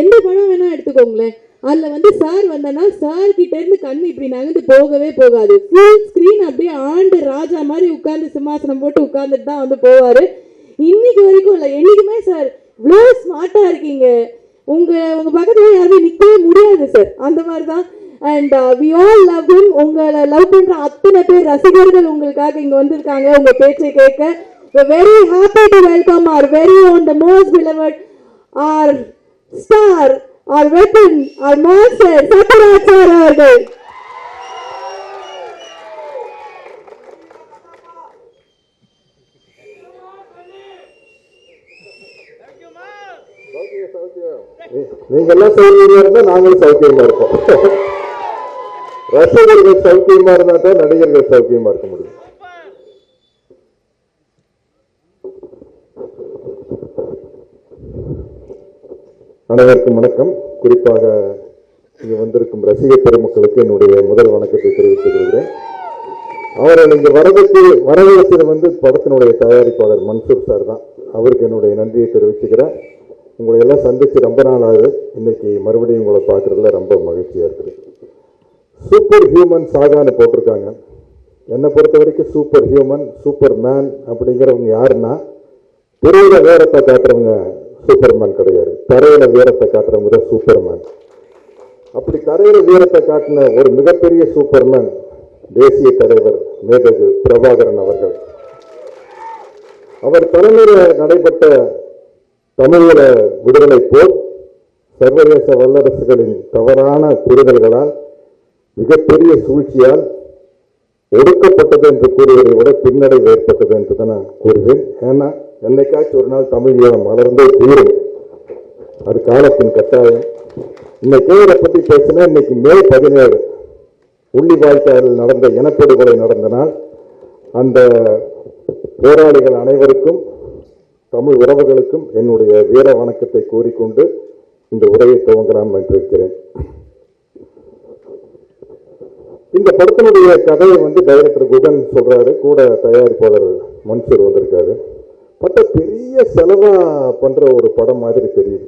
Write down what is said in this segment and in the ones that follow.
எந்த படம் வேணா எடுத்துக்கோங்களேன். அதுல வந்து சார் வந்தனா சார் கிட்ட இருந்து கண் இப்படி நகர்ந்து போகவே போகாது. ஃபுல் ஸ்கிரீன் அப்படியே ஆண்டு ராஜா மாதிரி உட்கார்ந்து சிம்மாசனம் போட்டு உட்கார்ந்துட்டு தான் வந்து போவாரு. இன்னைக்கு வரைக்கும் இல்லை என்னைக்குமே சார் இவ்வளோ ஸ்மார்ட்டா இருக்கீங்க. உங்க உங்க பக்கத்துல யாருமே நிக்கவே முடியாது சார். அந்த மாதிரி தான் and we all love him உங்களை லவ் பண்ற அத்தனை பேர் ரசிகர்கள் உங்களுக்காக இங்க வந்திருக்காங்க. உங்க பேச்சை கேட்க. Very happy to welcome our very own the most beloved our star our weapon our master Sathyaraj sir அவர்கள் நீங்க எல்லாம் சௌகரியமா இருந்தா நாங்களும் சௌக்கியமா இருப்போம். ரசிகர்கள் சௌக்கியமா இருந்தா தான் நடிகர்கள் சௌக்கியமா இருக்க முடியும். அனைவருக்கும் வணக்கம். குறிப்பாக இங்கே வந்திருக்கும் ரசிக பெருமக்களுக்கு என்னுடைய முதல் வணக்கத்தை தெரிவித்துக் கொள்கிறேன். அவரை இங்கே வரதுக்கு வரவேற்றது வந்து படத்தினுடைய தயாரிப்பாளர் மன்சூர் சார் தான். அவருக்கு என்னுடைய நன்றியை தெரிவிச்சுக்கிறேன். உங்களை எல்லாம் சந்தித்து ரொம்ப நாள் ஆகுது இன்னைக்கு மறுபடியும் உங்களை பார்க்கறதுல ரொம்ப மகிழ்ச்சியாக இருக்குது. சூப்பர் ஹியூமன் சாகான்னு போட்டிருக்காங்க. என்னை பொறுத்த வரைக்கும் சூப்பர் ஹியூமன் சூப்பர் மேன் அப்படிங்கிறவங்க யாருன்னா பெரிய வீரத்தை காட்டுறவங்க சூப்பர் மேன் கிடையாது. தரையில வீரத்தை காட்டுற முறை சூப்பர்மேன். அப்படி தரையில வீரத்தை காட்டின ஒரு மிகப்பெரிய சூப்பர்மேன் தேசிய தலைவர் மேதகு பிரபாகரன் அவர்கள். அவர் தலைமையில் நடைபெற்ற தமிழீழ விடுதலை போர் சர்வதேச வல்லரசுகளின் தவறான புரிதல்களால் மிகப்பெரிய சூழ்ச்சியால் ஒடுக்கப்பட்டது என்று கூறுவதை விட பின்னடைவு ஏற்பட்டது என்று தான் நான் கூறுவேன். ஏன்னா என்னைக்காச்சும் ஒரு நாள் தமிழ் ஈழம் வளர்ந்தே தீரும். அது காலத்தின் கட்டாயம். இன்னைக்கு இதை பத்தி பேசினா இன்னைக்கு மே பதினேழு. உள்ளி வாய்க்காலில் நடந்த இனப்படுகொலை நடந்த நாள். அந்த போராளிகள் அனைவருக்கும் தமிழ் உறவுகளுக்கும் என்னுடைய வீர வணக்கத்தை கூறிக்கொண்டு இந்த உரையை துவங்கலாம் என்று இந்த படத்தினுடைய கதையை வந்து டைரக்டர் குகன் சொல்றாரு. கூட தயாரிப்பாளர் மன்சூர் வந்திருக்காரு. பட்ட பெரிய செலவா பண்ற ஒரு படம் மாதிரி தெரியுது.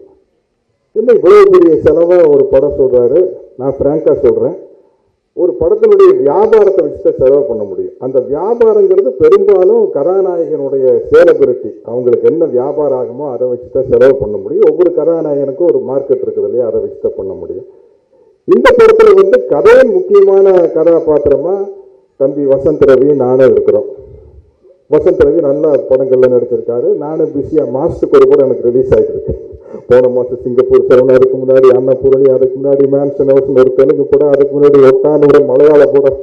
இல்லை இவ்வளவு பெரிய செலவை ஒரு படம் சொல்றாரு? நான் பிராங்கா சொல்றேன். ஒரு படத்தினுடைய வியாபாரத்தை வச்சு தான் செலவு பண்ண முடியும். அந்த வியாபாரங்கிறது பெரும்பாலும் கதாநாயகனுடைய சேலபிரிட்டி அவங்களுக்கு என்ன வியாபாரம் ஆகுமோ அதை வச்சு தான் செலவு பண்ண முடியும். ஒவ்வொரு கதாநாயகனுக்கும் ஒரு மார்க்கெட் இருக்குது இல்லையா அதை வச்சு தான் பண்ண முடியும். இந்த படத்துல வந்து கதையின் முக்கியமான கதாபாத்திரமா தம்பி வசந்த் ரவி நானும் இருக்கிறோம். வசந்த் ரவி நல்ல படங்கள்ல நடிச்சிருக்காரு. நானும் பிஸியாக மாசத்துக்கு ஒரு கூட எனக்கு ரிலீஸ் ஆகிட்டு போன மாதம் சிங்கப்பூர் செவன் அதுக்கு முன்னாடி அன்னபூரணி அதுக்கு முன்னாடி மேன்சன் ஹவுஸ் ஒரு தெலுங்கு படம் அதுக்கு முன்னாடி ஒட்டான ஒரு மலையாள படம்.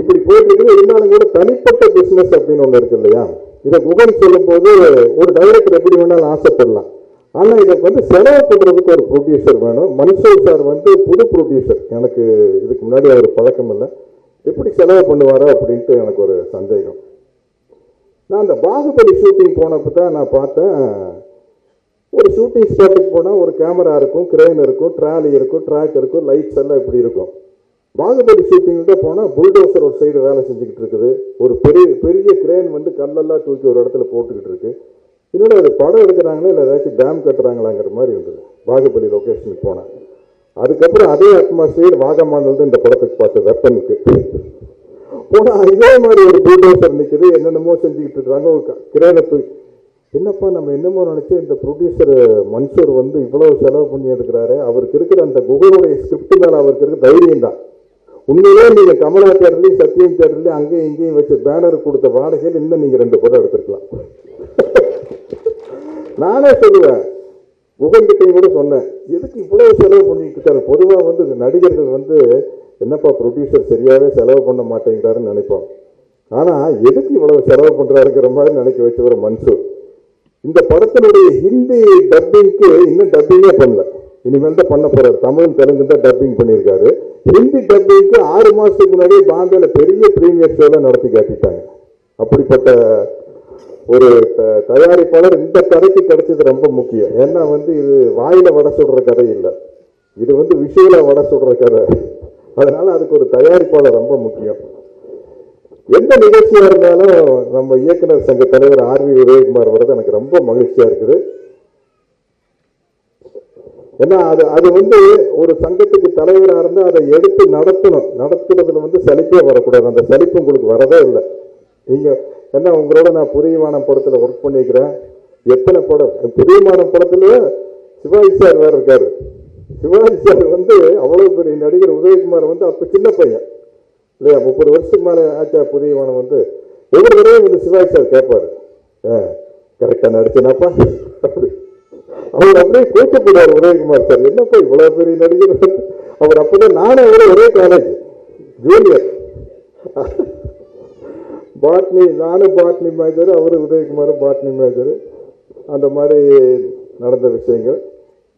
இப்படி போயிட்டு இருந்தாலும் கூட தனிப்பட்ட பிஸ்னஸ் அப்படின்னு ஒன்று இருக்கு இல்லையா? இதை குகன் சொல்லும் போது ஒரு டைரக்டர் எப்படி வேணாலும் ஆசைப்படலாம். ஆனால் இதுக்கு வந்து செலவு பண்ணுறதுக்கு ஒரு ப்ரொடியூசர் வேணும். மன்சூர் சார் வந்து புது ப்ரொடியூசர் எனக்கு இதுக்கு முன்னாடி அவர் பழக்கம் இல்லை. எப்படி செலவு பண்ணுவாரோ அப்படின்ட்டு எனக்கு ஒரு சந்தேகம். நான் அந்த பாகுபலி ஷூட்டிங் போனப்போ தான் நான் பார்த்தேன். ஒரு ஷூட்டிங் ஸ்பாட்டுக்கு போனால் ஒரு கேமரா இருக்கும் கிரேன் இருக்கும் ட்ராலி இருக்கும் ட்ராக் இருக்கும் லைட்ஸ் எல்லாம் இப்படி இருக்கும். பாகுபலி ஷூட்டிங்கிட்ட போனால் புல்டோசர் ஒரு சைடு வேலை செஞ்சுக்கிட்டு இருக்குது. ஒரு பெரிய பெரிய கிரேன் வந்து கல்லெல்லாம் தூக்கி ஒரு இடத்துல போட்டுக்கிட்டு இருக்கு. இன்னொன்று அது படம் எடுக்கிறாங்களா இல்லை ஏதாச்சும் டேம் கட்டுறாங்களாங்கிற மாதிரி இருந்தது. பாகுபலி லொக்கேஷனுக்கு போனேன் அதுக்கப்புறம் அதே அட்மாஸ்பியர் வாகமானது இந்த படத்துக்கு பார்த்த வெப்பனுக்கு போனா இதே மாதிரி ஒரு ப்ரொடியூசர் நிக்குது என்னென்னமோ செஞ்சுக்கிட்டு இருக்காங்க. ஒரு கிரேனை என்னப்பா நம்ம என்னமோ நினைச்சு இந்த ப்ரொடியூசர் மன்சூர் வந்து இவ்வளவு செலவு பண்ணி எடுக்கிறாரு. அவருக்கு இருக்கிற அந்த குகனுடைய ஸ்கிரிப்ட் மேல அவருக்கு இருக்க தைரியம் தான். உண்மையிலே நீங்க கமலா தேட்டர்லயும் சத்யம் தேட்டர்லயும் அங்கேயும் இங்கேயும் வச்சு பேனர் கொடுத்த வாடகையில் இன்னும் நீங்க ரெண்டு படம் எடுத்துருக்கலாம். நானே சொல்லுவேன். முகன்கிட்டையும் கூட சொன்னேன். எதுக்கு இவ்வளவு செலவு பண்ணிட்டு இருக்காரு? பொதுவா வந்து இந்த நடிகர்கள் வந்து என்னப்பா ப்ரொடியூசர் சரியாகவே செலவு பண்ண மாட்டேங்கிறாருன்னு நினைப்பான் ஆனால் எதுக்கு இவ்வளவு செலவு பண்ணுறாருங்கிற மாதிரி நினைக்க வச்சவர் மன்சூர். இந்த படத்தினுடைய ஹிந்தி டப்பிங்க்கு இன்னும் டப்பிங்கே பண்ணல. இனிமேல் தான் பண்ண போறாரு. தமிழ் தெலுங்கு தான் டப்பிங் பண்ணியிருக்காரு. ஹிந்தி டப்பிங்க்கு ஆறு மாதத்துக்கு முன்னாடி பாம்பேல பெரிய பிரீமியர் ஷோலாம் நடத்தி காட்டிட்டாங்க. அப்படிப்பட்ட ஒரு த- தயாரிப்பாளர் இந்த கதைக்கு கிடைச்சது ரொம்ப முக்கியம். ஏன்னா வந்து இது வாயில வடை சுடுற கதை இல்லை. இது வந்து விஷயில வடை சுடுற கதை. அதனால அதுக்கு ஒரு தயாரிப்பாளர் ரொம்ப முக்கியம். எந்த நிகழ்ச்சியா இருந்தாலும் நம்ம இயக்குனர் சங்க தலைவர் ஆர் வி விவேகுமார் வர்றது எனக்கு ரொம்ப மகிழ்ச்சியா இருக்குது. ஏன்னா அது அது வந்து ஒரு சங்கத்துக்கு தலைவராக இருந்தால் அதை எடுத்து நடத்தணும். நடத்துறதுல வந்து சலிப்பே வரக்கூடாது. அந்த சலிப்பு உங்களுக்கு வரதே இல்லை. நீங்கள் ஏன்னா உங்களோட நான் புரியமான படத்தில் ஒர்க் பண்ணிக்கிறேன் எத்தனை படம்? புரியமான படத்துல சிவாஜி சார் வேற இருக்காரு. சிவாஜி சார் வந்து அவ்வளவு பெரிய நடிகர் உதயகுமார் வந்து அப்ப சின்ன பையன். இல்லையா? முப்பது வருஷத்துக்கு மேல ஆச்சா புதியவானம் வந்து. ஒவ்வொரு தடவையும் வந்து சிவாஜி சார் கேட்பாரு கரெக்டா நடிச்சேனாப்பா? அவர் அப்படியே கூச்சப்படுவார் உதயகுமார் சார். என்னப்பா இவ்வளவு பெரிய நடிகர்? அவர் அப்பதான் நானே அவரே ஒரே காலேஜ் ஜூனியர் பாட்னி நானும் பாட்னி மேஜர் அவரு உதயகுமார் பாட்னி மேஜர் அந்த மாதிரி நடந்த விஷயங்கள்.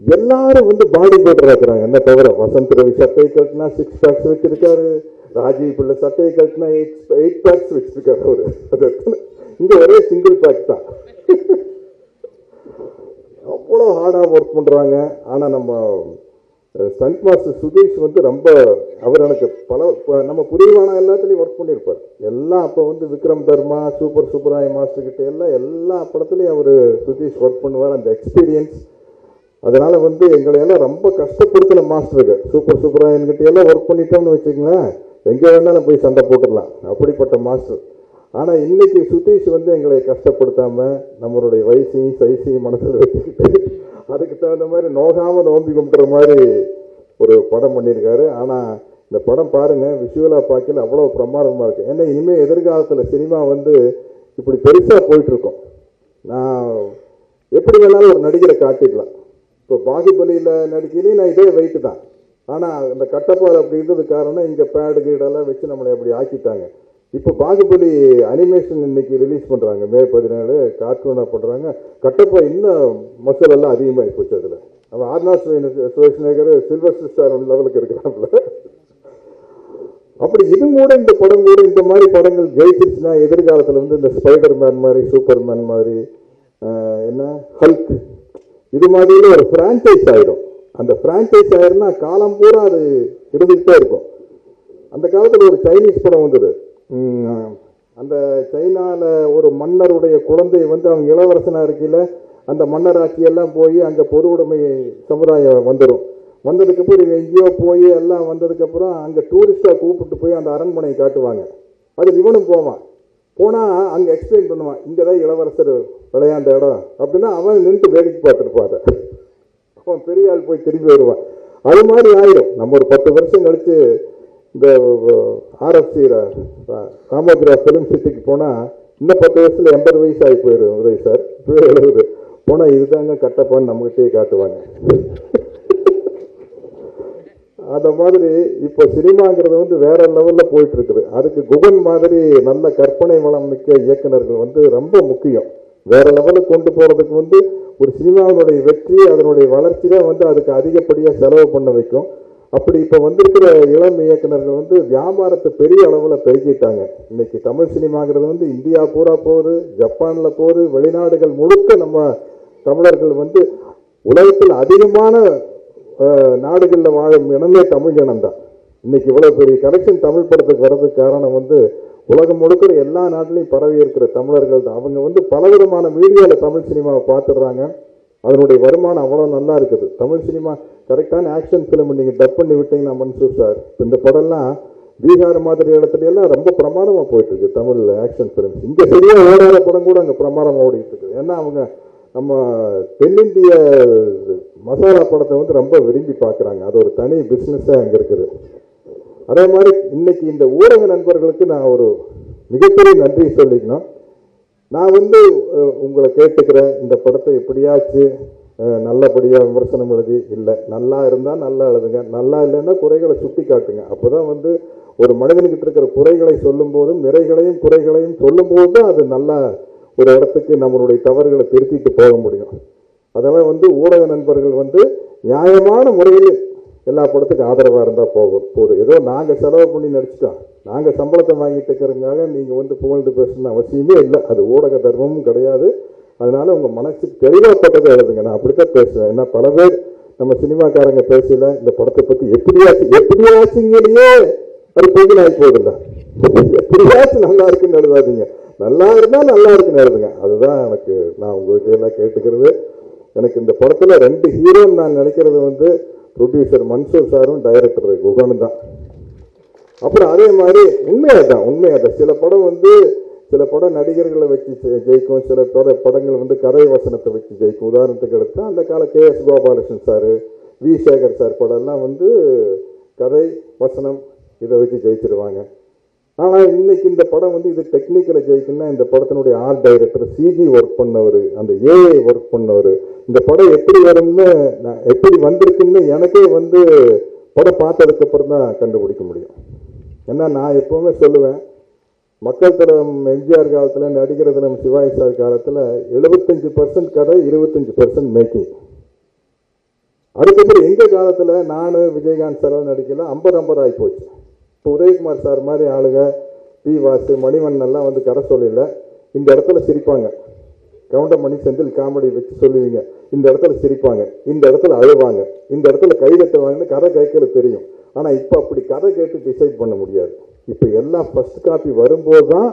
எல்லாரும் வந்து பாடி பில்டர் இருக்கிறாங்க. என்ன தவிர வசந்த் ரவி சட்டையை கட்டினா சிக்ஸ் பேக்ஸ் வச்சிருக்காரு. ராஜீவ் பிள்ளை சட்டையை கட்டினா எயிட் எயிட் பேக்ஸ் வச்சிருக்காரு அவரு. அது இங்கே இங்க ஒரே சிங்கிள் பேக் தான். அவ்வளோ ஹார்டாக ஒர்க் பண்ணுறாங்க ஆனால் நம்ம சன் மாஸ்டர் சுதீஷ் வந்து ரொம்ப அவர் எனக்கு பல நம்ம புரியவான எல்லாத்துலேயும் ஒர்க் பண்ணியிருப்பார் எல்லாம் அப்போ வந்து விக்ரம் தர்மா சூப்பர் சூப்பராய் மாஸ்டர் கிட்ட எல்லாம் எல்லா படத்துலையும் அவர் சுதீஷ் ஒர்க் பண்ணுவார். அந்த எக்ஸ்பீரியன்ஸ் அதனால வந்து எங்களை எல்லாம் ரொம்ப கஷ்டப்படுத்தல மாஸ்டருக்கு சூப்பர் சூப்பராயன் என்கிட்ட எல்லாம் ஒர்க் பண்ணிட்டோம்னு வச்சுக்கோங்களேன். எங்கே வேணாலும் போய் சண்டை போட்டுடலாம். அப்படிப்பட்ட மாஸ்டர். ஆனால் இன்றைக்கி சுதீஷ் வந்து எங்களை கஷ்டப்படுத்தாமல் நம்மளுடைய வயசையும் சைஸையும் மனசில் வச்சுக்கிட்டு அதுக்கு தகுந்த மாதிரி நோகாமல் நோம்பி கும்பிட்ற மாதிரி ஒரு படம் பண்ணியிருக்காரு. ஆனால் இந்த படம் பாருங்கள் விஷுவலாக பார்க்கல அவ்வளோ பிரமாதமாக இருக்குது ஏன்னா இனிமேல் எதிர்காலத்தில் சினிமா வந்து இப்படி பெருசாக போயிட்டுருக்கோம் நான் எப்படி வேணாலும் ஒரு நடிகரை காட்டிடலாம். இப்போ பாகுபலியில் நடிக்கையிலேயே நான் இதே வெயிட்டு தான். ஆனால் இந்த கட்டப்பாறை அப்படி காரணம் இங்கே பேடு கீடெல்லாம் வச்சு நம்மளை அப்படி ஆக்கிட்டாங்க. இப்போ பாகுபலி அனிமேஷன் இன்னைக்கு ரிலீஸ் பண்ணுறாங்க மே பதினேழு கார்ட்டூனாக பண்ணுறாங்க கட்டப்பா இன்னும் மசல் எல்லாம் அதிகமாகி போச்சு அதில். அவன் ஆர்னாஸ் சுவேஷ்நேகர் சில்வர் ஸ்டார் லெவலுக்கு இருக்கிறாப்புல. அப்படி இது கூட இந்த படம் கூட இந்த மாதிரி படங்கள் ஜெயிச்சிருச்சுன்னா எதிர்காலத்தில் வந்து இந்த ஸ்பைடர் மேன் மாதிரி சூப்பர் மேன் மாதிரி என்ன? ஹல்க் இது மாதிரில ஒரு பிரான்சைஸ் ஆயிடும். அந்த பிரான்சைஸ் ஆயிருந்தா காலம் பூரா அது இருந்துகிட்டே இருக்கும். அந்த காலத்தில் ஒரு சைனீஸ் படம் வந்தது. அந்த சைனாவில் ஒரு மன்னருடைய குழந்தை வந்து அவங்க இளவரசனாக இருக்கையில் அந்த மன்னராட்சி எல்லாம் போய் அங்கே பொது உடைமை சமுதாயம் வந்துடும் வந்ததுக்கப்புறம் எங்கேயோ போய் எல்லாம் வந்ததுக்கப்புறம் அங்கே டூரிஸ்டாக கூப்பிட்டு போய் அந்த அரண்மனையை காட்டுவாங்க. அது இவனும் போவான். போனால் அங்கே எக்ஸ்பிளைன் பண்ணுவான். இங்கே தான் இளவரசர் விளையாண்ட இடம். அப்படின்னா அவன் நின்று வேடிக்கை பார்த்துருப்பாரு அவன் பெரிய ஆள் போய் திரும்பி வருவான். அது மாதிரி ஆயிடும். நம்ம ஒரு பத்து வருஷம் கழித்து இந்த ஆர்எஃப்சி காமோதிரா ஃபிலிம் சிட்டிக்கு போனால் இன்னும் பத்து வருஷத்தில் எண்பது வயசு ஆகி போயிடும் உதவி சார். இப்பவே எழுபது. போனால் இதுதாங்க கட்டப்பான்னு நம்மகிட்டயே காட்டுவாங்க. அந்த மாதிரி இப்போ சினிமாங்கிறது வந்து வேற லெவலில் போயிட்டு இருக்குது. அதுக்கு குகன் மாதிரி நல்ல கற்பனை வளம் மிக்க இயக்குனர்கள் வந்து ரொம்ப முக்கியம். வேற லெவலுக்கு கொண்டு போறதுக்கு வந்து ஒரு சினிமாவினுடைய வெற்றி அதனுடைய வளர்ச்சி தான் வந்து அதுக்கு அதிகப்படியாக செலவு பண்ண வைக்கும். அப்படி இப்போ வந்திருக்கிற இளம் இயக்குனர்கள் வந்து வியாபாரத்தை பெரிய அளவில் பெருக்கிட்டாங்க. இன்னைக்கு தமிழ் சினிமாங்கிறது வந்து இந்தியா பூரா போகுது ஜப்பானில் போகுது வெளிநாடுகள் முழுக்க நம்ம தமிழர்கள் வந்து உலகத்தில் அதிகமான நாடுகளில் வாழும் இனமே தமிழ் இனம்தான். இன்னைக்கு இவ்வளவு பெரிய கனெக்ஷன் தமிழ் படத்துக்கு வர்றதுக்கு காரணம் வந்து உலகம் முழுக்கிற எல்லா நாட்டிலையும் பரவி இருக்கிற தமிழர்கள் தான். அவங்க வந்து பலவிதமான மீடியாவில் தமிழ் சினிமாவை பார்த்துடுறாங்க. அதனுடைய வருமானம் அவ்வளோ நல்லா இருக்குது. தமிழ் சினிமா கரெக்டான ஆக்ஷன் ஃபிலிம் நீங்கள் டப் பண்ணி விட்டீங்கன்னா மன்சூர் சார் இந்த படம்லாம் பீகார் மாதிரி இடத்துல எல்லாம் ரொம்ப பிரமாதமாக போயிட்டு இருக்கு தமிழில் ஆக்ஷன் ஃபிலிம் இங்கே சரியாக ஓடாத படம் கூட அங்கே பிரமாதமாக ஓடிட்டு இருக்குது ஏன்னா அவங்க நம்ம தென்னிந்திய மசாலா படத்தை வந்து ரொம்ப விரும்பி பார்க்குறாங்க. அது ஒரு தனி பிசினஸா அங்கே இருக்குது. அதே மாதிரி இன்னைக்கு இந்த ஊடக நண்பர்களுக்கு நான் ஒரு மிகப்பெரிய நன்றி சொல்லிக்கணும். நான் வந்து உங்களை கேட்டுக்கிறேன். இந்த படத்தை எப்படியாச்சு நல்லபடியாக விமர்சனம் எழுதி இல்லை நல்லா இருந்தால் நல்லா எழுதுங்க. நல்லா இல்லைன்னா குறைகளை சுட்டி காட்டுங்க அப்பதான் வந்து ஒரு மனிதனுக்கிட்ட இருக்கிற குறைகளை சொல்லும் போதும் நிறைகளையும் குறைகளையும் சொல்லும் போது தான் அது நல்லா ஒரு இடத்துக்கு நம்மளுடைய தவறுகளை திருத்திட்டு போக முடியும். அதனால் வந்து ஊடக நண்பர்கள் வந்து நியாயமான முறையில் எல்லா படத்துக்கும் ஆதரவாக இருந்தால் போகும். போதும் ஏதோ நாங்கள் செலவு பண்ணி நடிச்சிட்டோம் நாங்கள் சம்பளத்தை வாங்கிட்டு இருக்கிறதுனால நீங்கள் வந்து புகழ்ந்து பேசணும்னு அவசியமே இல்லை. அது ஊடக தர்மமும் கிடையாது. அதனால உங்கள் மனசுக்கு தெளிவாப்பட்டதை எழுதுங்க. நான் அப்படித்தான் பேசுவேன். ஏன்னா பல பேர் நம்ம சினிமாக்காரங்க பேசல இந்த படத்தை பற்றி எப்படியாச்சும் எப்படியாச்சுங்களையே அது பொங்கல் ஆகி போகுதுல்ல. எப்படியாச்சும் நல்லா இருக்குன்னு எழுதாதீங்க. நல்லா இருந்தால் நல்லா இருக்குன்னு எழுதுங்க. அதுதான் எனக்கு நான் உங்ககிட்ட எல்லாம் கேட்டுக்கிறது. எனக்கு இந்த படத்தில் ரெண்டு ஹீரோன்னு நான் நினைக்கிறது வந்து ப்ரொடியூசர் மன்சூர் சாரும் டைரக்டர் குகனும் தான். அப்புறம் அதே மாதிரி உண்மையாதான் உண்மையாதான். சில படம் வந்து சில படம் நடிகர்களை வச்சு ஜெயிக்கும் சில பட படங்கள் வந்து கதை வசனத்தை வச்சு ஜெயிக்கும். உதாரணத்துக்கு எடுத்தால் அந்த கால K S Gopalakrishnan sir V Sekhar sir படம்லாம் வந்து கதை வசனம் இதை வச்சு ஜெயிச்சிருவாங்க. ஆனால் இன்னைக்கு இந்த படம் வந்து இது டெக்னிக்கல ஜெயிக்குன்னா இந்த படத்தினுடைய ஆர்ட் டைரக்டர் சிஜி ஒர்க் பண்ணவர் அந்த ஏஐ ஒர்க் பண்ணவர் இந்த படம் எப்படி வரும்னு நான் எப்படி வந்திருக்குன்னு எனக்கே வந்து படம் பார்த்ததுக்கு அப்புறம் தான் கண்டுபிடிக்க முடியும். ஏன்னா நான் எப்பவுமே சொல்லுவேன் மக்கள் தரம் எம்ஜிஆர் காலத்தில் நடிகர் தரம் சிவாஜி சார் காலத்தில் எழுபத்தஞ்சு பர்சன்ட் கதை இருபத்தஞ்சு பர்சன்ட் மேக்கிங் அதுக்கப்புறம் எங்கள் காலத்தில் நான் விஜயகாந்த் சார் நடிக்கல ஐம்பது ஐம்பது ஆகி போச்சு. இப்போ உதயகுமார் சார் மாதிரி ஆளுங்க பி வாசு மணிவண்ணெல்லாம் வந்து கரை சொல்லல இந்த இடத்துல சிரிப்பாங்க. கவுண்டமணி செந்தில் காமெடி வச்சு சொல்லுவீங்க. இந்த இடத்துல சிரிப்பாங்க. இந்த இடத்துல அழுவாங்க. இந்த இடத்துல கை தட்டுவாங்கன்னு கதை கேட்கல தெரியும். ஆனால் இப்போ அப்படி கதை கேட்டு டிசைட் பண்ண முடியாது. இப்போ எல்லாம் ஃபர்ஸ்ட் காப்பி வரும்போது தான்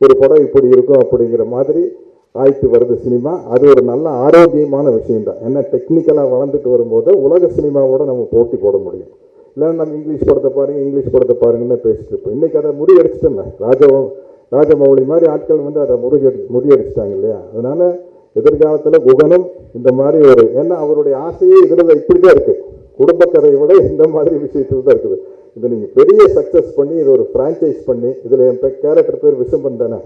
ஒரு படம் இப்படி இருக்கும் அப்படிங்கிற மாதிரி ஆயிட்டு வருது சினிமா. அது ஒரு நல்ல ஆரோக்கியமான விஷயம் தான் ஏன்னா டெக்னிக்கலாக வளர்ந்துட்டு வரும்போது உலக சினிமாவோட நம்ம போட்டி போட முடியும். இல்லை நம்ம இங்கிலீஷ் படத்தை பாருங்க இங்கிலீஷ் படத்தை பாருங்கன்னு பேசிட்டு இருப்போம். இன்னைக்கு அதை முறியடிச்சிட்டோம்ல ராஜா ராஜமௌழி மாதிரி ஆட்கள் வந்து அதை முறியடி முறியடிச்சிட்டாங்க இல்லையா? அதனால் எதிர்காலத்தில் குகனும் இந்த மாதிரி ஒரு ஏன்னா அவருடைய ஆசையே இதில் இப்படி தான் இருக்குது குடும்ப கதையை விட இந்த மாதிரி விஷயத்துல தான் இருக்குது. இதை நீங்கள் பெரிய சக்ஸஸ் பண்ணி இது ஒரு ஃப்ரான்ச்சைஸ் பண்ணி இதில் என் கேரக்டர் பேர் விசம்பன் தானே?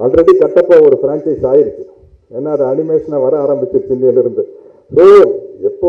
ஆல்ரெடி கட்டப்பா ஒரு ஃப்ரான்ச்சைஸ் ஆயிருச்சு ஏன்னா அது அனிமேஷனாக வர ஆரம்பிச்சிருச்சு இன்னையிலிருந்து. ஸோ எப்போ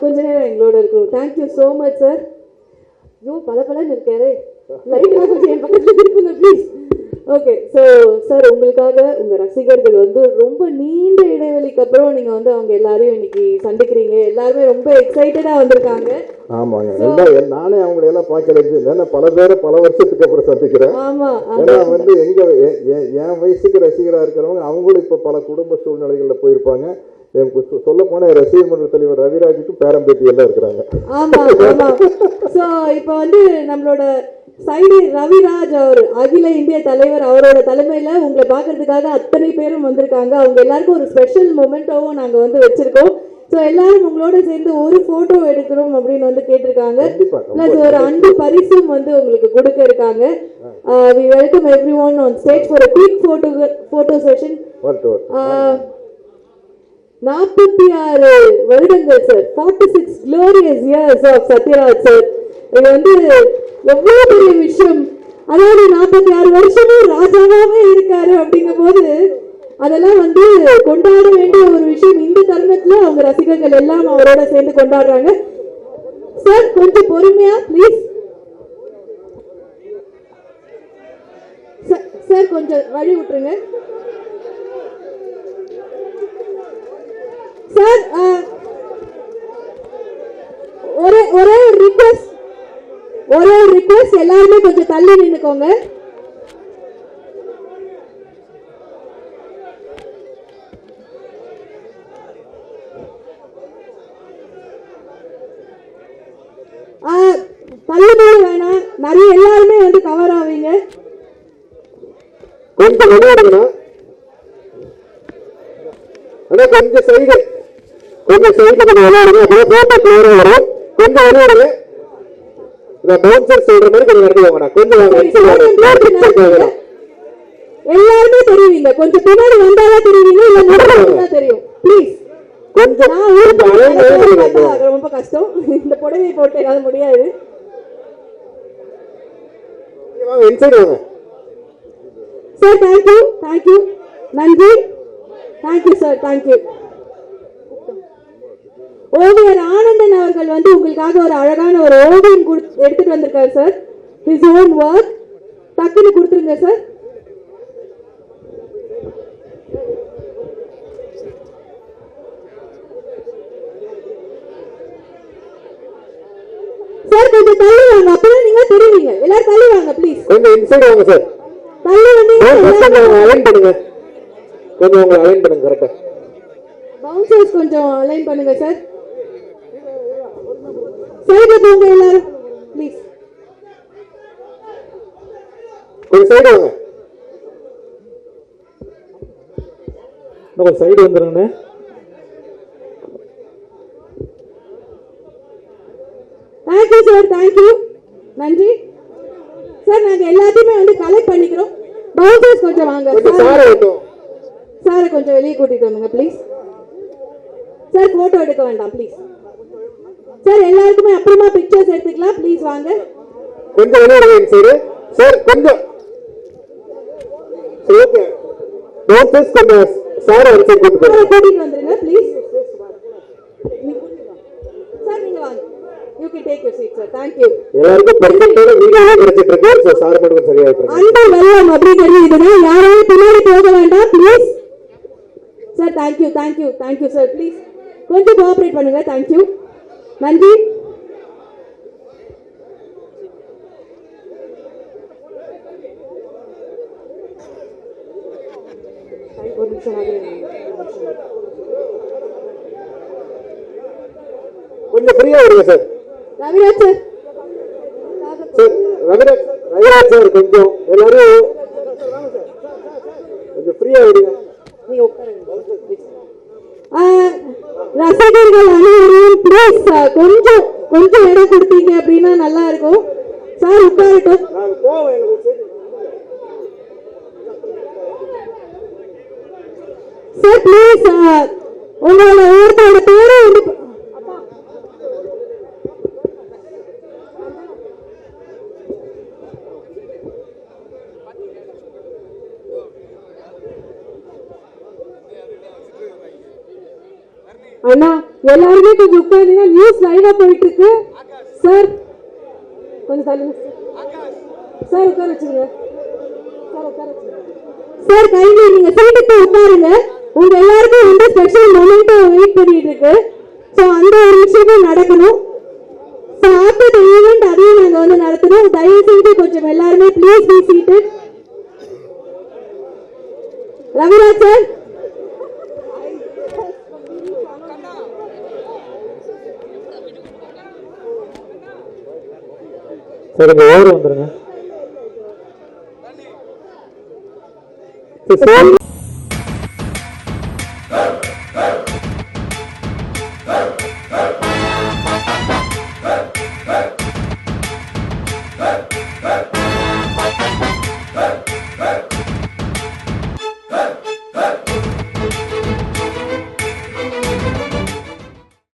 கொஞ்ச நேரம் எங்களோட இருக்கணும். தேங்க்யூ ஸோ மச் சார் ஐயோ பல பலன்னு இருக்காரு லைட்டாக கொஞ்சம் என் பக்கத்தில் இருக்குங்க ப்ளீஸ் ஓகே ஸோ சார் உங்களுக்காக உங்கள் ரசிகர்கள் வந்து ரொம்ப நீண்ட இடைவெளிக்கு அப்புறம் நீங்கள் வந்து அவங்க எல்லாரையும் இன்னைக்கு சந்திக்கிறீங்க. எல்லாருமே ரொம்ப எக்ஸைட்டடாக வந்திருக்காங்க. ஆமாங்க. நானே அவங்களை எல்லாம் பார்க்கல ஏன்னா பல பேரை பல வருஷத்துக்கு அப்புறம் சந்திக்கிறேன். ஏன்னா வந்து எங்க என் வயசுக்கு ரசிகரா இருக்கிறவங்க அவங்களும் இப்ப பல குடும்ப சூழ்நிலைகள்ல போயிருப்பாங்க. சொல்ல போனா ரசிகர் மன்ற தலைவர் ரவிராஜுக்கும் பேரம்பேட்டி எல்லாம் இருக்கிறாங்க. ஆமா ஆமா. சோ இப்போ வந்து நம்மளோட சைடு ரவிராஜ் அவர் அகில இந்திய தலைவர் அவரோட தலைமையில உங்களை பார்க்கறதுக்காக அத்தனை பேரும் வந்திருக்காங்க. அவங்க எல்லாருக்கும் ஒரு ஸ்பெஷல் மொமெண்டோவும் நாங்க வந்து வச்சிருக்கோம். சோ எல்லாரும் உங்களோட சேர்ந்து ஒரு போட்டோ எடுக்கணும் அப்படின்னு வந்து கேட்டிருக்காங்க. பிளஸ் ஒரு அன்பு பரிசும் வந்து உங்களுக்கு கொடுக்க இருக்காங்க. We welcome everyone on stage for quick photo photo session. நாற்பத்தி ஆறு வருடங்கள் sir forty six glorious years of Sathyaraj sir இது வந்து எவ்வளவு பெரிய விஷயம். அதாவது நாற்பத்தி ஆறு வருஷமும் ராஜாவாகவே இருக்காரு அப்படிங்கும் போது அதெல்லாம் வந்து கொண்டாட வேண்டிய ஒரு விஷயம். இந்த தருணத்துல அவங்க ரசிகர்கள் எல்லாம் அவரோட சேர்ந்து கொண்டாடுறாங்க. சார் கொஞ்சம் பொறுமையா ப்ளீஸ் சார் கொஞ்சம் வழி விட்டுருங்க சார் ஒரே ஒரே ஒரு ரிக்வெஸ்ட் ஒரு ஒரு ரிக்வெஸ்ட் எல்லாருமே கொஞ்சம் தள்ளி நின்னுக்கோங்க. ஆ, தள்ளி போட வேணாம். நிறைய எல்லாருமே வந்து கவர் ஆவீங்க. கொஞ்சம் விளையாடுங்கண்ணா அண்ணா கொஞ்சம் சைடு கொஞ்சம் சைடு கொஞ்சம் விளையாடுங்க அப்படியே போட்டோ வரும் கொஞ்சம் விளையாடுங்க இந்த பவுன்சர் சொல்ற மாதிரி கொஞ்சம் நடந்துவாங்கண்ணா கொஞ்சம் வாங்க எக்ஸல் வாங்க. clear picture தேவையில்லை. எல்லாருமே தெரியுவீங்க கொஞ்சம் பின்னாடி வந்தாதான் தெரியுவீங்க இல்ல முன்னாடி வந்தா தெரியும். ப்ளீஸ் கொஞ்சம் நான் கொஞ்சம் கொடுங்க. ரொம்ப கஷ்டம். இந்த புடவை போட்டு என்னால முடியாது. வாங்க இன்சைடு வாங்க. Sir thank you thank you நன்றி. Thank you sir thank you ஓவியர் ஆனந்தன் அவர்கள் வந்து உங்களுக்காக ஒரு அழகான ஒரு ஓவியம் எடுத்துட்டு வந்திருக்காரு சார் ஹிஸ் ஓன் ஒர்க் டக்குன்னு கொடுத்துருங்க சார் சார் கொஞ்சம் தள்ளி வாங்க. அப்பதான் நீங்க தெரியுவீங்க எல்லாரும் தள்ளி வாங்க ப்ளீஸ் கொஞ்சம் இன்சைடு வாங்க சார் தள்ளி வந்து அலைன் பண்ணுங்க. கொஞ்சம் உங்களை அலைன் பண்ணுங்க கரெக்டா பவுன்சர்ஸ் கொஞ்சம் அலைன் பண்ணுங்க சார் சைடுல போங்க எல்லாரும் ப்ளீஸ் கொஞ்சம் சைடு வாங்க கொஞ்சம் side வந்துருங்கண்ணே. Thank you sir thank you நன்றி. சார் நாங்க எல்லாத்தையுமே வந்து கலெக்ட் பண்ணிக்கிறோம். பவுன்சர்ஸ் கொஞ்சம் வாங்க. சாரை கொஞ்சம் வெளியே கூட்டிட்டு வந்துங்க ப்ளீஸ் சார் போட்டோ எடுக்க வேண்டாம் ப்ளீஸ் சார் எல்லாருக்குமே அப்புறமா பிக்சர்ஸ் எடுத்துக்கலாம். ப்ளீஸ் வாங்க. கொஞ்சம் வெளியே இன்சைடு சார் கொஞ்சம் சரி ஓகே டோன்ட் கொஞ்சம் சாரை ஒரு சைடு கூட்டு போங்க சாரை கூட்டிட்டு வந்துருங்க ப்ளீஸ் சார் நீங்க வாங்க. You take your seat sir thank you எல்லாருக்கும் பெர்ஃபெக்டான வீடியோ கிடைச்சிட்டு இருக்கு. ஸோ சார் மட்டும் சரியாயிட்டு இருக்கு அன்பு வெள்ளம் அப்படிங்கிறது இதுதான் யாராவது பின்னாடி போக வேண்டாம் please sir thank you thank you thank you sir please கொஞ்சம் கோஆப்ரேட் பண்ணுங்க. தேங்க்யூ நன்றி ஒரு நிமிஷம் ஆகுறேன். கொஞ்சம் ஃப்ரீயா விடுங்க sir. Raviraj sir. Sir Raviraj Raviraj sir கொஞ்சம் எல்லாரும் கொஞ்சம் ஃப்ரீயா விடுங்க நீங்க உட்காருங்க. ரசிகர்கள் அனைவரையும் ப்ளீஸ் கொஞ்சம் கொஞ்சம் இடம் கொடுத்தீங்க அப்படின்னா நல்லா இருக்கும். சார் உட்காரட்டும். சார் ப்ளீஸ் உங்களோட ஒருத்தரோட பேரும் வந்து அண்ணா எல்லாருமே கொஞ்சம் உட்காருங்க நியூஸ் லைவா போயிட்டு இருக்கு சார் கொஞ்சம் சொல்லுங்க சார் உட்கார வச்சுருங்க. சார் உட்கார சார் கைங்க நீங்க சீட்டுக்கு உட்காருங்க. உங்க எல்லாருக்கும் வந்து ஸ்பெஷல் மொமெண்டோ வெயிட் பண்ணிட்டு இருக்கு ஸோ அந்த ஒரு விஷயமும் நடக்கணும். ஸோ ஆஃப்டர் ஈவெண்ட் அதையும் நாங்கள் வந்து நடத்துகிறோம் தயவு செய்து கொஞ்சம் எல்லாருமே please be seat Raviraj sir சரிங்க கொஞ்சம் ஓவர் வந்துருங்க.